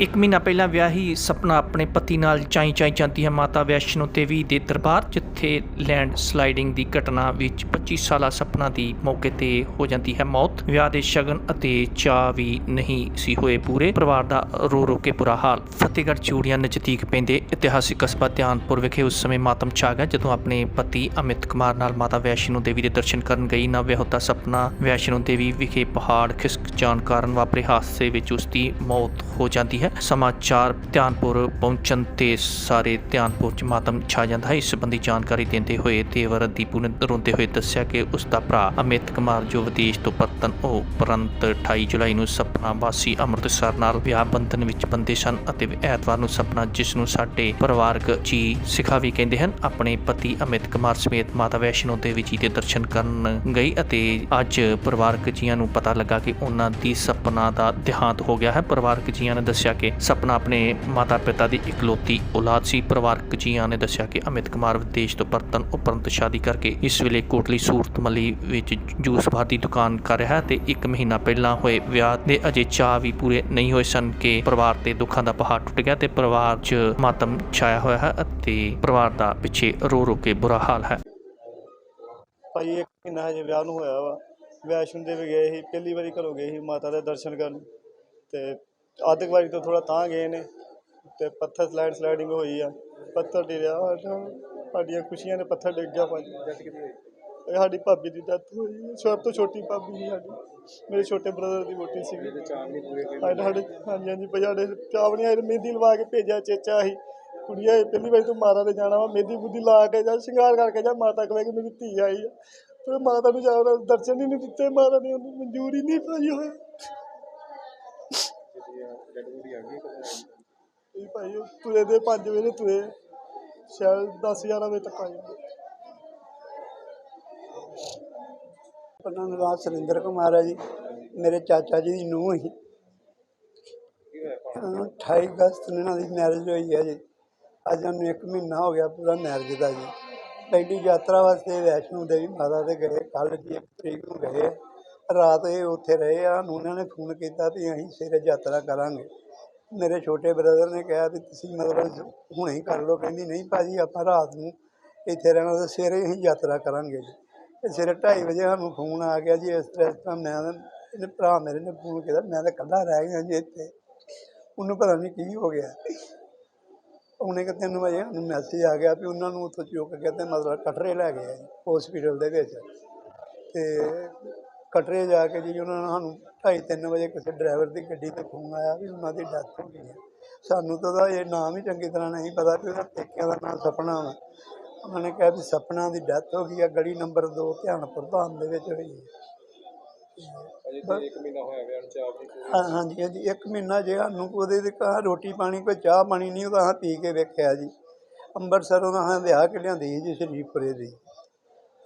ਇੱਕ ਮਹੀਨਾ ਪਹਿਲਾਂ ਵਿਆਹੀ ਸਪਨਾ ਆਪਣੇ ਪਤੀ ਨਾਲ ਚਾਈ ਚਾਈ ਜਾਂਦੀ ਹੈ। ਮਾਤਾ ਵੈਸ਼ਨੋ ਦੇਵੀ ਦੇ ਦਰਬਾਰ, ਜਿੱਥੇ ਲੈਂਡ ਸਲਾਈਡਿੰਗ ਦੀ ਘਟਨਾ ਵਿੱਚ 25 ਸਾਲਾ ਸਪਨਾ ਦੀ ਮੌਕੇ ਤੇ ਹੋ ਜਾਂਦੀ ਹੈ ਮੌਤ। ਵਿਆਹ ਦੇ ਸ਼ਗਨ ਅਤੇ ਚਾਅ ਵੀ ਨਹੀਂ ਸੀ ਹੋਏ ਪੂਰੇ। ਪਰਿਵਾਰ ਦਾ ਰੋ ਰੋ ਕੇ ਬੁਰਾ ਹਾਲ। ਫਤਿਹਗੜ੍ਹ ਚੂੜੀਆਂ ਨਜ਼ਦੀਕ ਪੈਂਦੇ ਇਤਿਹਾਸਿਕ ਕਸਬਾ ਧਿਆਨਪੁਰ ਵਿਖੇ ਉਸ ਸਮੇਂ ਮਾਤਮ ਛਾ ਗਿਆ, ਜਦੋਂ ਆਪਣੇ ਪਤੀ ਅਮਿਤ ਕੁਮਾਰ ਨਾਲ ਮਾਤਾ ਵੈਸ਼ਨੋ ਦੇਵੀ ਦੇ ਦਰਸ਼ਨ ਕਰਨ ਗਈ। ਨਾ ਵਿਆਹੁਤਾ ਸਪਨਾ ਵੈਸ਼ਨੋ ਦੇਵੀ ਵਿਖੇ ਪਹਾੜ ਖਿਸਕ ਜਾਣ ਕਾਰਨ ਵਾਪਰੇ ਹਾਦਸੇ ਵਿੱਚ ਉਸ ਦੀ ਮੌਤ ਹੋ ਜਾਂਦੀ ਹੈ। ਸਮਾਚਾਰ ਧਿਆਨਪੁਰ ਪਹੁੰਚਣ ਤੇ ਸਾਰੇ ਧਿਆਨਪੁਰ ਚ ਮਾਤਮ ਛਾ ਜਾਂਦਾ ਹੈ। ਇਸ ਸੰਬੰਧੀ ਜਾਣਕਾਰੀ ਦਿੰਦੇ ਹੋਏ ਦੇਵਰ ਦੀਪੂ ਨੇ ਰੋਂਦੇ ਹੋਏ ਦੱਸਿਆ ਕਿ ਉਸ ਦਾ ਭਰਾ ਅਮਿਤ ਕੁਮਾਰ, ਜੋ ਵਿਦੇਸ਼ ਤੋਂ ਪਰਤਨ ਉਹ ਉਪਰੰਤ 28 ਜੁਲਾਈ ਨੂੰ ਸਪਨਾ ਵਾਸੀ ਅੰਮ੍ਰਿਤਸਰ ਨਾਲ ਵਿਆਹ ਬੰਧਨ ਵਿੱਚ ਬੰਦੇ ਸਨ ਅਤੇ ਐਤਵਾਰ ਨੂੰ ਸਪਨਾ, ਜਿਸ ਨੂੰ ਸਾਡੇ ਪਰਿਵਾਰਕ ਜੀ ਸਿਖਾ ਵੀ ਕਹਿੰਦੇ ਹਨ, ਆਪਣੇ ਪਤੀ ਅਮਿਤ ਕੁਮਾਰ ਸਮੇਤ ਮਾਤਾ ਵੈਸ਼ਨੋ ਦੇਵੀ ਜੀ ਦੇ ਦਰਸ਼ਨ ਕਰਨ ਗਈ ਅਤੇ ਅੱਜ ਪਰਿਵਾਰਕ ਜੀਆਂ ਨੂੰ ਪਤਾ ਲੱਗਾ ਕਿ ਉਹਨਾਂ ਦੀ ਸਪਨਾ ਦਾ ਦੇਹਾਂਤ ਹੋ ਗਿਆ ਹੈ। ਪਰਿਵਾਰਕ ਜੀਆਂ ਨੇ ਦੱਸਿਆ ਕਿ ਸਪਨਾ ਆਪਣੇ ਮਾਤਾ ਪਿਤਾ ਦੀ ਇਕਲੌਤੀ ਔਲਾਦ ਸੀ। ਪਰਿਵਾਰਕ ਜੀਆਂ ਨੇ ਦੱਸਿਆ ਕਿ ਅਮਿਤ ਕੁਮਾਰ ਵਿਦੇਸ਼ ਤੋਂ ਪਰਤਨ ਉਪਰੰਤ ਸ਼ਾਦੀ ਕਰਕੇ ਇਸ ਵੇਲੇ ਕੋਟਲੀ ਸੂਰਤ ਵਿੱਚ ਜੂਸ ਬਾਰ ਦੀ ਦੁਕਾਨ ਕਰ ਰਿਹਾ ਤੇ ਇੱਕ ਮਹੀਨਾ ਪਹਿਲਾਂ ਹੋਏ ਵਿਆਹ ਦੇ ਅਜੇ ਚਾਅ ਵੀ ਪੂਰੇ ਨਹੀਂ ਹੋਏ ਸਨ ਕਿ ਪਰਿਵਾਰ ਤੇ ਦੁੱਖਾਂ ਦਾ ਪਹਾੜ ਟੁੱਟ ਗਿਆ ਤੇ ਪਰਿਵਾਰ 'ਚ ਮਾਤਮ ਛਾਇਆ ਹੋਇਆ ਹੈ ਅਤੇ ਪਰਿਵਾਰ ਦਾ ਪਿੱਛੇ ਰੋ ਰੋ ਕੇ ਬੁਰਾ ਹਾਲ ਹੈ। ਭਾਈ, ਇੱਕ ਮਹੀਨਾ ਹਜੇ ਵਿਆਹ ਨੂੰ ਹੋਇਆ ਵਾ। ਵੈਸ਼ਨੋ ਦੇਵੀ ਗਏ ਸੀ, ਪਹਿਲੀ ਵਾਰੀ ਘਰੋਂ ਗਏ ਸੀ ਮਾਤਾ ਦੇ ਦਰਸ਼ਨ ਕਰਨ ਤੇ ਵਾਰੀ ਤੋਂ ਥੋੜਾ ਤਾਂ ਗਏ ਨੇ ਤੇ ਪੱਥਰ ਸਲਾਈਡ ਸਲਾਈਡਿੰਗ ਹੋਈ ਆ ਪੱਥਰ ਡਿਰਿਆ ਸਾਡਾ ਸਾਡੀਆਂ ਖੁਸ਼ੀਆਂ ਨੇ ਪੱਥਰ ਡਿੱਗ ਗਿਆ ਭਾਜੀ। ਇਹ ਸਾਡੀ ਭਾਬੀ ਦੀ ਡੈਥ ਹੋਈ ਸਭ ਤੋਂ ਛੋਟੀ ਭਾਬੀ ਸੀ ਸਾਡੀ ਮੇਰੇ ਛੋਟੇ ਬ੍ਰਦਰ ਦੀ ਵੋਟੀ ਸੀਗੀ ਸਾਡੇ ਹਾਂਜੀ ਹਾਂਜੀ ਭਾਈ ਸਾਡੇ ਚਾਵਣੀ ਆਏ ਮਹਿੰਦੀ ਲਵਾ ਕੇ ਭੇਜਿਆ ਚੇਚਾ ਸੀ। ਕੁੜੀਆਂ ਇਹ ਪਹਿਲੀ ਵਾਰੀ ਤੂੰ ਮਾਤਾ ਦੇ ਜਾਣਾ ਵਾ ਮਹਿੰਦੀ ਬੁੱਧੀ ਲਾ ਕੇ ਜਾ ਸ਼ਿੰਗਾਰ ਕਰਕੇ ਜਾ ਮਾਤਾ ਕਹੇ ਕਿ ਮੇਰੀ ਧੀ ਆਈ ਆ। ਤੇ ਮਾਤਾ ਨੂੰ ਜਾ ਦਰਸ਼ਨ ਹੀ ਨਹੀਂ ਦਿੱਤੇ ਮਾਤਾ ਨੇ ਉਹਨੂੰ ਮਨਜ਼ੂਰ ਨਹੀਂ ਪਾਈ ਹੋਇਆ ਇਹ ਭਾਈ ਉਹ ਤੁਰੇ ਦੇ 5 ਵਜੇ ਤੁਰੇ, ਸ਼ਾਇਦ 10 11 ਵਜੇ ਤੱਕ ਆ ਉਹਨਾਂ ਦਾ ਨਾਮ ਸੁਰਿੰਦਰ ਕੁਮਾਰ ਹੈ ਜੀ। ਮੇਰੇ ਚਾਚਾ ਜੀ ਦੀ ਨੂੰਹ ਸੀ। ਅਹ 28 ਅਗਸਤ ਨੂੰ ਇਹਨਾਂ ਦੀ ਮੈਰਿਜ ਹੋਈ ਹੈ ਜੀ। ਅੱਜ ਉਹਨੂੰ 1 ਮਹੀਨਾ ਹੋ ਗਿਆ ਪੂਰਾ ਮੈਰਿਜ ਦਾ ਜੀ। ਪਹਿਲੀ ਯਾਤਰਾ ਵਾਸਤੇ ਵੈਸ਼ਨੋ ਦੇਵੀ ਮਾਤਾ ਦੇ ਗਏ ਕੱਲ ਜੀ ਇੱਕ ਤਰੀਕ ਨੂੰ ਗਏ ਆ। ਰਾਤ ਇਹ ਉੱਥੇ ਰਹੇ ਆ ਸਾਨੂੰ ਉਹਨਾਂ ਨੇ ਫੋਨ ਕੀਤਾ ਵੀ ਅਸੀਂ ਸਵੇਰੇ ਯਾਤਰਾ ਕਰਾਂਗੇ। ਮੇਰੇ ਛੋਟੇ ਬ੍ਰਦਰ ਨੇ ਕਿਹਾ ਵੀ ਤੁਸੀਂ ਮਤਲਬ ਹੁਣੇ ਹੀ ਕਰ ਲਓ, ਕਹਿੰਦੀ ਨਹੀਂ ਭਾਜੀ, ਆਪਾਂ ਰਾਤ ਨੂੰ ਇੱਥੇ ਰਹਿਣਾ ਤੇ ਸਵੇਰੇ ਅਸੀਂ ਯਾਤਰਾ ਕਰਾਂਗੇ ਜੀ। ਤੇ ਸਵੇਰੇ 2:30 ਵਜੇ ਸਾਨੂੰ ਫੋਨ ਆ ਗਿਆ ਜੀ, ਇਸ ਤਰ੍ਹਾਂ ਇਸ ਤਰ੍ਹਾਂ ਮੈਂ ਤਾਂ- ਇਹਨੇ ਭਰਾ ਮੇਰੇ ਨੇ ਫੋਨ ਕੀਤਾ, ਮੈਂ ਤਾਂ ਇਕੱਲਾ ਰਹਿ ਗਿਆ ਜੀ ਇੱਥੇ। ਉਹਨੂੰ ਪਤਾ ਨਹੀਂ ਕੀ ਹੋ ਗਿਆ। ਉਹਨੇ ਕਿ ਤਿੰਨ ਵਜੇ ਸਾਨੂੰ ਮੈਸੇਜ ਆ ਗਿਆ ਵੀ ਉਹਨਾਂ ਨੂੰ ਉੱਥੋਂ ਚੁੱਕ ਕੇ ਤੇ ਮਤਲਬ ਕਟਰੇ ਲੈ ਗਏ ਜੀ ਹਸਪੀਟਲ ਦੇ ਵਿੱਚ। ਤੇ ਕਟਰੇ ਜਾ ਕੇ ਜੀ ਉਹਨਾਂ ਨੇ ਸਾਨੂੰ ਢਾਈ ਤਿੰਨ ਵਜੇ ਕਿਸੇ ਡਰਾਈਵਰ ਦੀ ਗੱਡੀ ਤੇ ਫੋਨ ਆਇਆ ਵੀ ਉਹਨਾਂ ਦੀ ਡੈਥ ਹੋ ਗਈ ਹੈ। ਸਾਨੂੰ ਤਾਂ ਉਹਦਾ ਇਹ ਨਾਮ ਹੀ ਚੰਗੀ ਤਰ੍ਹਾਂ ਨਹੀਂ ਪਤਾ ਵੀ ਉਹਦਾ ਪੇਕਿਆਂ ਦਾ ਨਾਮ ਸਪਨਾ ਵਾ। ਉਹਨਾਂ ਨੇ ਕਿਹਾ ਵੀ ਸਪਨਾ ਦੀ ਡੈਥ ਹੋ ਗਈ ਹੈ ਗਲੀ ਨੰਬਰ 2 ਧਿਆਨਪੁਰ ਧਾਮ ਦੇ ਵਿੱਚ ਹੋਈ ਹੈ। ਅਜੇ ਤੇ ਇੱਕ ਮਹੀਨਾ ਹੋਇਆ ਵਿਆਹ ਨੂੰ ਚਾਹ ਨਹੀਂ ਪੂਰੀ ਹਾਂ- ਹਾਂਜੀ ਹਾਂਜੀ ਇੱਕ ਮਹੀਨਾ ਜੇ ਸਾਨੂੰ ਉਹਦੇ ਤੇ ਕਹਾ ਰੋਟੀ ਪਾਣੀ ਕੋਈ ਚਾਹ ਪਾਣੀ ਨਹੀਂ ਉਹਦਾ ਹਾਂ ਪੀ ਕੇ ਵੇਖਿਆ ਜੀ। ਅੰਮ੍ਰਿਤਸਰੋਂ ਦਾ ਹਾਂ ਵਿਆਹ ਕੇ ਲਿਆਂਦੀ ਜੀ ਸ਼ਰੀਫਪੁਰੇ ਦੀ।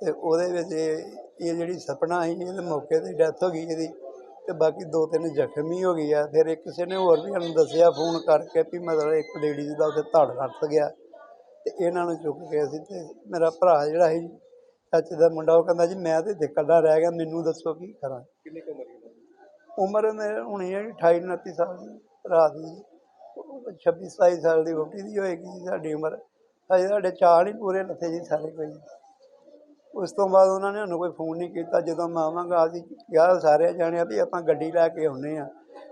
ਤੇ ਉਹਦੇ ਵਿੱਚ ਇਹ ਇਹ ਜਿਹੜੀ ਸਪਨਾ ਸੀ ਇਹਦੇ ਮੌਕੇ ਤੇ ਡੈਥ ਹੋ ਗਈ ਇਹਦੀ। ਤੇ ਬਾਕੀ ਦੋ ਤਿੰਨ ਜ਼ਖਮੀ ਹੋ ਗਈ ਆ। ਫਿਰ ਇੱਕ ਕਿਸੇ ਨੇ ਹੋਰ ਵੀ ਸਾਨੂੰ ਦੱਸਿਆ ਫੋਨ ਕਰਕੇ ਵੀ ਮਤਲਬ ਇੱਕ ਲੇਡੀਜ਼ ਦਾ ਉੱਥੇ ਧੜ ਕੱਟ ਗਿਆ। ਤੇ ਇਹਨਾਂ ਨੂੰ ਚੁੱਕ ਕੇ ਅਸੀਂ ਤੇ ਮੇਰਾ ਭਰਾ ਜਿਹੜਾ ਸੀ ਚਾਚੇ ਦਾ ਮੁੰਡਾ ਉਹ ਕਹਿੰਦਾ ਜੀ ਮੈਂ ਤੇ ਇਕੱਲਾ ਰਹਿ ਗਿਆ ਮੈਨੂੰ ਦੱਸੋ ਕੀ ਕਰਾਂ। ਕਿੰਨੀ ਕੁ ਉਮਰ? ਉਮਰ ਮੇਰੇ ਹੋਣੀ ਹੈ 28 29 ਸਾਲ ਦੀ ਭਰਾ ਦੀ। 26 27 ਸਾਲ ਦੀ ਵੋਟੀ ਦੀ ਹੋਏਗੀ ਸਾਡੀ ਉਮਰ। ਅਜੇ ਸਾਡੇ ਚਾਰ ਹੀ ਪੂਰੇ ਲੱਥੇ ਜੀ ਸਾਰੇ ਕੋਈ। ਉਸ ਤੋਂ ਬਾਅਦ ਉਹਨਾਂ ਨੇ ਸਾਨੂੰ ਕੋਈ ਫੋਨ ਨਹੀਂ ਕੀਤਾ। ਜਦੋਂ ਮੈਂ ਆਵਾਂਗਾ, ਅਸੀਂ ਕਿਹਾ ਸਾਰੇ ਜਾਣਿਆ ਵੀ ਆਪਾਂ ਗੱਡੀ ਲੈ ਕੇ ਆਉਨੇ ਆ।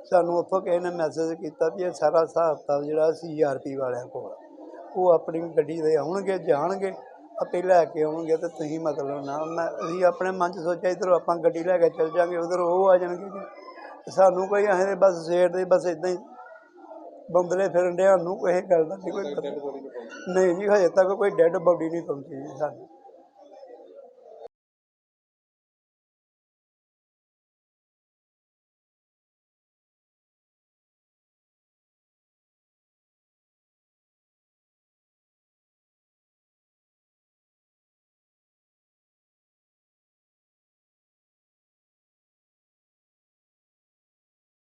ਸਾਨੂੰ ਉੱਥੋਂ ਕਿਸੇ ਨੇ ਮੈਸੇਜ ਕੀਤਾ ਵੀ ਇਹ ਸਾਰਾ ਹਿਸਾਬ ਕਿਤਾਬ ਜਿਹੜਾ ਸੀਆਰਪੀ ਵਾਲਿਆਂ ਕੋਲ, ਉਹ ਆਪਣੀ ਗੱਡੀ ਦੇ ਆਉਣਗੇ, ਜਾਣਗੇ, ਆਪੇ ਲੈ ਕੇ ਆਉਣਗੇ ਤੇ ਤੁਸੀਂ ਮਤਲਬ ਨਾ, ਮੈਂ ਅਸੀਂ ਆਪਣੇ ਮਨ 'ਚ ਸੋਚਿਆ ਇੱਧਰੋਂ ਆਪਾਂ ਗੱਡੀ ਲੈ ਕੇ ਚੱਲ ਜਾਾਂਗੇ, ਉਧਰ ਉਹ ਆ ਜਾਣਗੇ। ਜੀ ਸਾਨੂੰ ਕੋਈ ਐਂ ਬਸ ਸਵੇਰ ਦੇ ਬਸ ਇਦਾਂ ਹੀ ਬੰਦਲੇ ਫਿਰਨ ਡਿਆ ਨੂੰ ਕੋਈ ਗੱਲ ਦਾ ਨਹੀਂ ਕੋਈ ਪਤਾ। ਨਹੀਂ ਜੀ, ਹਜੇ ਤੱਕ ਕੋਈ ਡੈੱਡ ਬੋਡੀ ਨਹੀਂ ਪਹੁੰਚੀ ਜੀ ਸਾਨੂੰ।